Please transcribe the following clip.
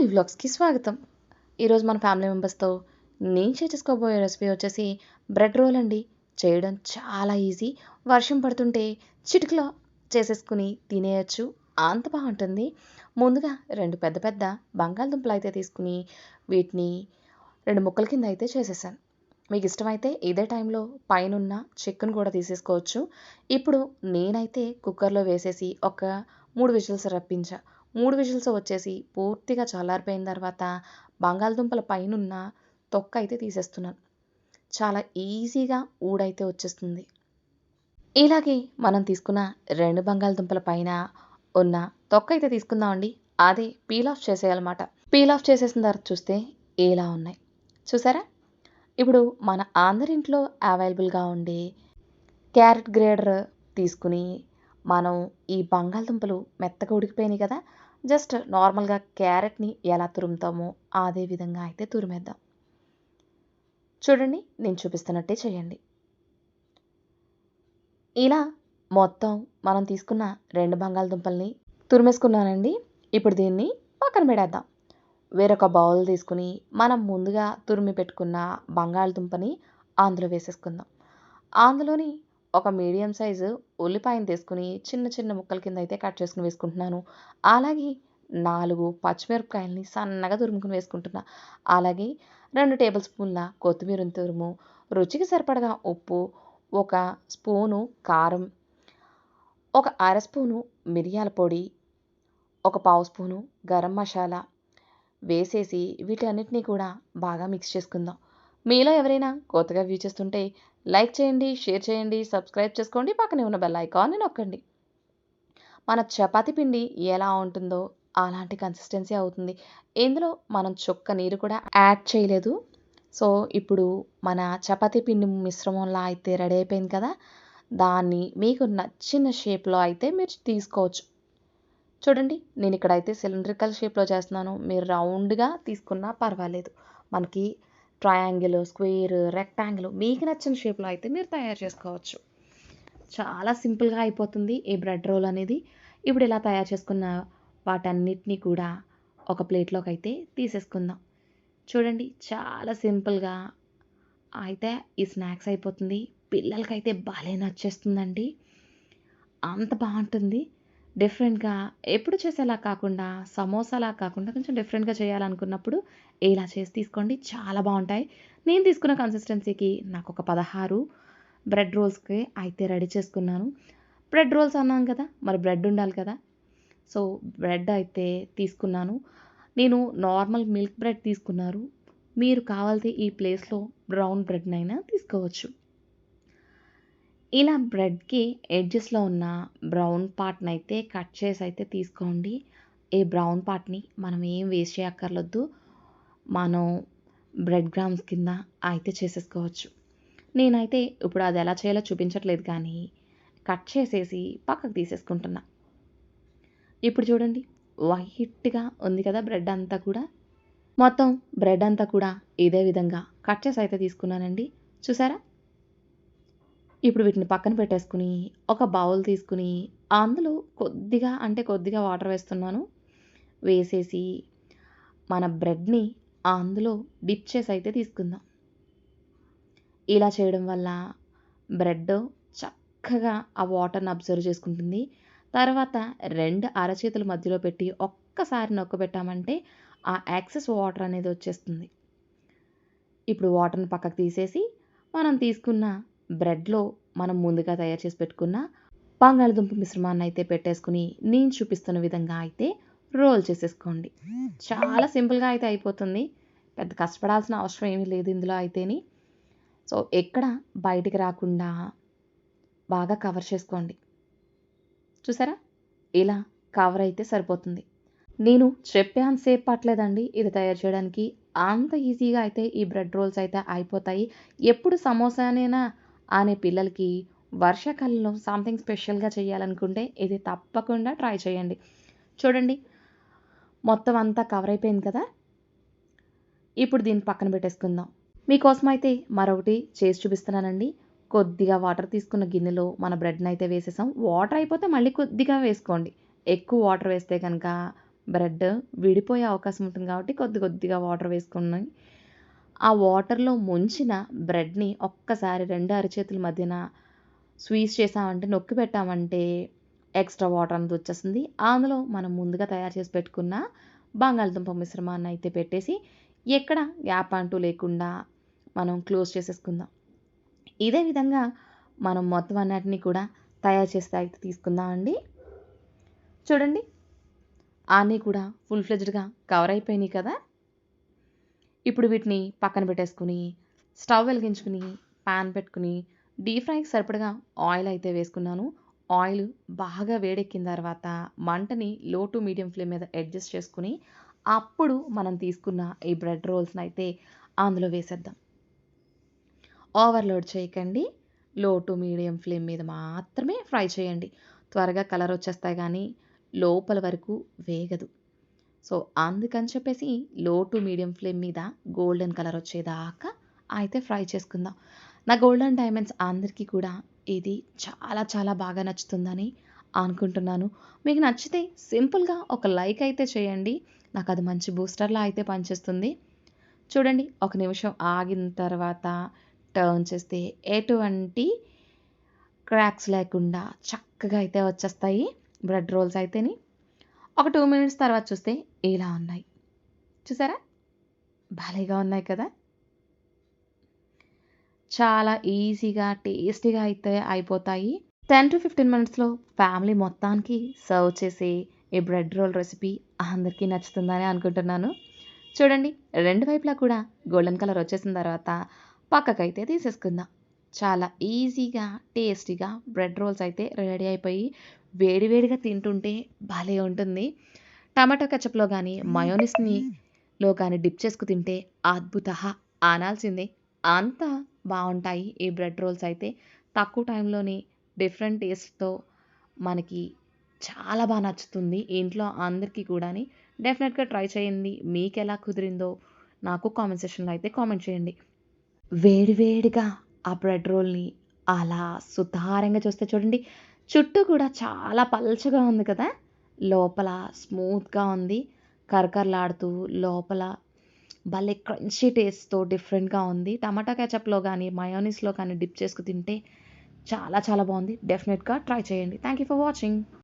All వ్లాగ్స్కి స్వాగతం. ఈరోజు మన ఫ్యామిలీ మెంబర్స్తో నేను చేసుకోబోయే రెసిపీ వచ్చేసి బ్రెడ్ రోల్ అండి. చేయడం చాలా ఈజీ. వర్షం పడుతుంటే చిటికలో చేసేసుకుని తినేయచ్చు. అంత బాగుంటుంది. ముందుగా రెండు పెద్ద పెద్ద బంగాళదుంపలు అయితే తీసుకుని వీటిని రెండు ముక్కల కింద అయితే చేసేసాను. మీకు ఇష్టమైతే ఇదే టైంలో పైనున్న చికెన్ కూడా తీసేసుకోవచ్చు. ఇప్పుడు నేనైతే కుక్కర్లో వేసేసి ఒక మూడు విజిల్స్ రప్పించా. మూడు విజిల్స్ వచ్చేసి పూర్తిగా చల్లారిపోయిన తర్వాత బంగాళదుంపల పైనున్న తొక్క అయితే తీసేస్తున్నాను. చాలా ఈజీగా ఊడైతే వచ్చేస్తుంది. ఇలాగే మనం తీసుకున్న రెండు బంగాళదుంపల పైన ఉన్న తొక్క అయితే తీసుకుందామండి అదే పీల్ ఆఫ్ చేసేయాలన్నమాట. పీల్ ఆఫ్ చేసేసిన తర్వాత చూస్తే ఇలా ఉన్నాయి. చూసారా? ఇప్పుడు మన అందరింట్లో అవైలబుల్గా ఉండే క్యారెట్ గ్రేడర్ తీసుకుని మనం ఈ బంగాళదుంపలు మెత్తగా ఉడికిపోయినాయి కదా? జస్ట్ నార్మల్గా క్యారెట్ని ఎలా తురుముతామో అదే విధంగా అయితే తురిమేద్దాం. చూడండి నేను చూపిస్తున్నట్టే చేయండి. ఇలా మొత్తం మనం తీసుకున్న రెండు బంగాళదుంపల్ని తురిమేసుకున్నానండి. ఇప్పుడు దీన్ని పక్కన పెడేద్దాం. వేరొక బౌల్ తీసుకుని మనం ముందుగా తురిమి పెట్టుకున్న బంగాళదుంపని అందులో వేసేసుకుందాం. అందులోని ఒక మీడియం సైజు ఉల్లిపాయను తీసుకుని చిన్న చిన్న ముక్కల కింద అయితే కట్ చేసుకుని వేసుకుంటున్నాను. అలాగే నాలుగు పచ్చిమిరపకాయలని సన్నగా తురుముకుని వేసుకుంటున్నా. అలాగే రెండు టేబుల్ స్పూన్ల కొత్తిమీర తురుము రుచికి సరిపడగా ఉప్పు ఒక స్పూను కారం ఒక అర స్పూను మిరియాల పొడి ఒక పావు స్పూను గరం మసాలా వేసేసి వీటన్నిటిని కూడా బాగా మిక్స్ చేసుకుందాం. మీలో ఎవరైనా కొత్తగా వ్యూ చేస్తుంటే లైక్ చేయండి షేర్ చేయండి సబ్స్క్రైబ్ చేసుకోండి పక్కనే ఉన్న బెల్ ఐకాన్ని నొక్కండి. మన చపాతి పిండి ఎలా ఉంటుందో అలాంటి కన్సిస్టెన్సీ అవుతుంది. ఇందులో మనం చొక్క నీరు కూడా యాడ్ చేయలేదు. సో ఇప్పుడు మన చపాతీ పిండి మిశ్రమంలా అయితే రెడీ అయిపోయింది కదా దాన్ని మీకు నచ్చిన షేప్లో అయితే మీరు తీసుకోవచ్చు. చూడండి నేను ఇక్కడైతే సిలిండ్రికల్ షేప్లో చేస్తున్నాను. మీరు రౌండ్గా తీసుకున్నా పర్వాలేదు. మనకి ట్రయాంగిల్ స్క్వేర్ రెక్టాంగిల్ మీకు నచ్చిన షేప్లో అయితే మీరు తయారు చేసుకోవచ్చు. చాలా సింపుల్గా అయిపోతుంది ఈ బ్రెడ్ రోల్ అనేది. ఇప్పుడు ఇలా తయారు చేసుకున్న వాటన్నిటినీ కూడా ఒక ప్లేట్లోకి అయితే తీసేసుకుందాం. చూడండి చాలా సింపుల్గా అయితే ఈ స్నాక్స్ అయిపోతుంది. పిల్లలకైతే భలే నచ్చేస్తుందండి. అంత బాగుంటుంది. డిఫరెంట్గా ఎప్పుడు చేసేలా కాకుండా సమోసాలా కాకుండా కొంచెం డిఫరెంట్గా చేయాలనుకున్నప్పుడు ఇలా చేసి తీసుకోండి. చాలా బాగుంటాయి. నేను తీసుకున్న కన్సిస్టెన్సీకి నాకు ఒక పదహారు బ్రెడ్ రోల్స్కి అయితే రెడీ చేసుకున్నాను. బ్రెడ్ రోల్స్ అన్నాను కదా మరి బ్రెడ్ ఉండాలి కదా. సో బ్రెడ్ అయితే తీసుకున్నాను. నేను నార్మల్ మిల్క్ బ్రెడ్ తీసుకున్నారు. మీరు కావాల్సి ఈ ప్లేస్లో బ్రౌన్ బ్రెడ్నైనా తీసుకోవచ్చు. ఇలా బ్రెడ్కి ఎడ్జెస్లో ఉన్న బ్రౌన్ పార్ట్ని అయితే కట్ చేసి అయితే తీసుకోండి. ఈ బ్రౌన్ పార్ట్ని మనం ఏం వేస్ట్ చేయక్కర్లొద్దు. మనం బ్రెడ్ గ్రామ్స్ కింద అయితే చేసేసుకోవచ్చు. నేనైతే ఇప్పుడు అది ఎలా చేయాలో చూపించట్లేదు కానీ కట్ చేసేసి పక్కకు తీసేసుకుంటున్నా. ఇప్పుడు చూడండి వైట్గా ఉంది కదా బ్రెడ్ అంతా కూడా. మొత్తం బ్రెడ్ అంతా కూడా ఇదే విధంగా కట్ చేసి అయితే తీసుకున్నానండి. చూసారా? ఇప్పుడు వీటిని పక్కన పెట్టేసుకుని ఒక బౌల్ తీసుకుని అందులో కొద్దిగా అంటే కొద్దిగా వాటర్ వేస్తున్నాను. వేసేసి మన బ్రెడ్ని అందులో డిప్ చేసి అయితే తీసుకుందాం. ఇలా చేయడం వల్ల బ్రెడ్ చక్కగా ఆ వాటర్ని అబ్జర్వ్ చేసుకుంటుంది. తర్వాత రెండు అరచేతుల మధ్యలో పెట్టి ఒక్కసారి నొక్కబెట్టామంటే ఆ యాక్సెస్ వాటర్ అనేది వచ్చేస్తుంది. ఇప్పుడు వాటర్ని పక్కకు తీసేసి మనం తీసుకున్న బ్రెడ్లో మనం ముందుగా తయారు చేసి పెట్టుకున్న బంగాళదుంప మిశ్రమాన్ని అయితే పెట్టేసుకుని నేను చూపిస్తున్న విధంగా అయితే రోల్ చేసేసుకోండి. చాలా సింపుల్గా అయితే అయిపోతుంది. పెద్ద కష్టపడాల్సిన అవసరం ఏమీ లేదు ఇందులో అయితేని. సో ఎక్కడ బయటికి రాకుండా బాగా కవర్ చేసుకోండి. చూసారా? ఇలా కవర్ అయితే సరిపోతుంది. నేను చెప్పాను సేపు పట్టలేదండి ఇది తయారు చేయడానికి. అంత ఈజీగా అయితే ఈ బ్రెడ్ రోల్స్ అయితే అయిపోతాయి. ఎప్పుడు సమోసానేనా అనే పిల్లలకి వర్షాకాలంలో సంథింగ్ స్పెషల్గా చేయాలనుకుంటే ఇది తప్పకుండా ట్రై చేయండి. చూడండి మొత్తం అంతా కవర్ అయిపోయింది కదా? ఇప్పుడు దీన్ని పక్కన పెట్టేసుకుందాం. మీకోసం అయితే మరొకటి చేసి చూపిస్తున్నానండి. కొద్దిగా వాటర్ తీసుకున్న గిన్నెలో మన బ్రెడ్ని అయితే వేసేసాం. వాటర్ అయిపోతే మళ్ళీ కొద్దిగా వేసుకోండి. ఎక్కువ వాటర్ వేస్తే కనుక బ్రెడ్ విడిపోయే అవకాశం ఉంటుంది కాబట్టి కొద్ది కొద్దిగా వాటర్ వేసుకుని ఆ వాటర్లో ముంచిన బ్రెడ్ని ఒక్కసారి రెండు అరచేతుల మధ్యన స్వీజ్ చేసామంటే నొక్కి పెట్టామంటే ఎక్స్ట్రా వాటర్ అనేది వచ్చేస్తుంది. అందులో మనం ముందుగా తయారు చేసి పెట్టుకున్న బంగాళదుంప మిశ్రమాన్ని అయితే పెట్టేసి ఎక్కడ గ్యాప్ అంటూ లేకుండా మనం క్లోజ్ చేసేసుకుందాం. ఇదే విధంగా మనం మొత్తం అన్నిటిని కూడా తయారు చేస్తే అయితే తీసుకుందామండి. చూడండి అన్నీ కూడా ఫుల్ ఫ్లెజ్డ్గా కవర్ అయిపోయినాయి కదా. ఇప్పుడు వీటిని పక్కన పెట్టేసుకుని స్టవ్ వెలిగించుకుని పాన్ పెట్టుకుని డీప్ ఫ్రైకి సరిపడగా ఆయిల్ అయితే వేసుకున్నాను. ఆయిల్ బాగా వేడెక్కిన తర్వాత మంటని లో టు మీడియం ఫ్లేమ్ మీద అడ్జస్ట్ చేసుకుని అప్పుడు మనం తీసుకున్న ఈ బ్రెడ్ రోల్స్ని అయితే అందులో వేసేద్దాం. ఓవర్లోడ్ చేయకండి. లో టు మీడియం ఫ్లేమ్ మీద మాత్రమే ఫ్రై చేయండి. త్వరగా కలర్ వచ్చేస్తాయి కానీ లోపల వరకు వేగదు. సో అందుకని చెప్పేసి లో టు మీడియం ఫ్లేమ్ మీద గోల్డెన్ కలర్ వచ్చేదాకా అయితే ఫ్రై చేసుకుందాం. నా గోల్డెన్ డైమండ్స్ అందరికీ కూడా ఇది చాలా చాలా బాగా నచ్చుతుందని అనుకుంటున్నాను. మీకు నచ్చితే సింపుల్గా ఒక లైక్ అయితే చేయండి. నాకు అది మంచి బూస్టర్లా అయితే పనిచేస్తుంది. చూడండి ఒక నిమిషం ఆగిన తర్వాత టర్న్ చేస్తే ఎటువంటి క్రాక్స్ లేకుండా చక్కగా అయితే వచ్చేస్తాయి. బ్రెడ్ రోల్స్ అయితేని. ఒక టూ మినిట్స్ తర్వాత చూస్తే ఇలా ఉన్నాయి. చూసారా? భలేగా ఉన్నాయి కదా? చాలా ఈజీగా టేస్టీగా అయితే అయిపోతాయి. టెన్ టు ఫిఫ్టీన్ మినిట్స్లో ఫ్యామిలీ మొత్తానికి సర్వ్ చేసే ఈ బ్రెడ్ రోల్ రెసిపీ అందరికీ నచ్చుతుందని అనుకుంటున్నాను. చూడండి రెండు వైపులా కూడా గోల్డెన్ కలర్ వచ్చేసిన తర్వాత పక్కకైతే తీసేసుకుందాం. చాలా ఈజీగా టేస్టీగా బ్రెడ్ రోల్స్ అయితే రెడీ అయిపోయి వేడివేడిగా తింటుంటే భలే ఉంటుంది. టమాటో కచప్లో కానీ మయోనిస్ని లో కానీ డిప్ చేసుకు తింటే అద్భుత అనాల్సిందే. అంత బాగుంటాయి ఈ బ్రెడ్ రోల్స్ అయితే. తక్కువ టైంలోనే డిఫరెంట్ టేస్ట్తో మనకి చాలా బాగా నచ్చుతుంది ఇంట్లో అందరికీ కూడా డెఫినెట్గా ట్రై చేయండి. మీకు ఎలా కుదిరిందో నాకు కామెంట్ సెక్షన్లో అయితే కామెంట్ చేయండి. వేడివేడిగా ఆ బ్రెడ్ రోల్ని అలా సుతారంగా చూస్తే చూడండి చుట్టూ కూడా చాలా పల్చగా ఉంది కదా. లోపల స్మూత్గా ఉంది కరకరలాడుతూ లోపల భలే క్రంచీ టేస్ట్తో డిఫరెంట్గా ఉంది. టమాటా కెచప్లో కానీ మయోనీస్లో కానీ డిప్ చేసుకు తింటే చాలా చాలా బాగుంది. డెఫినెట్గా ట్రై చేయండి. Thank you for watching.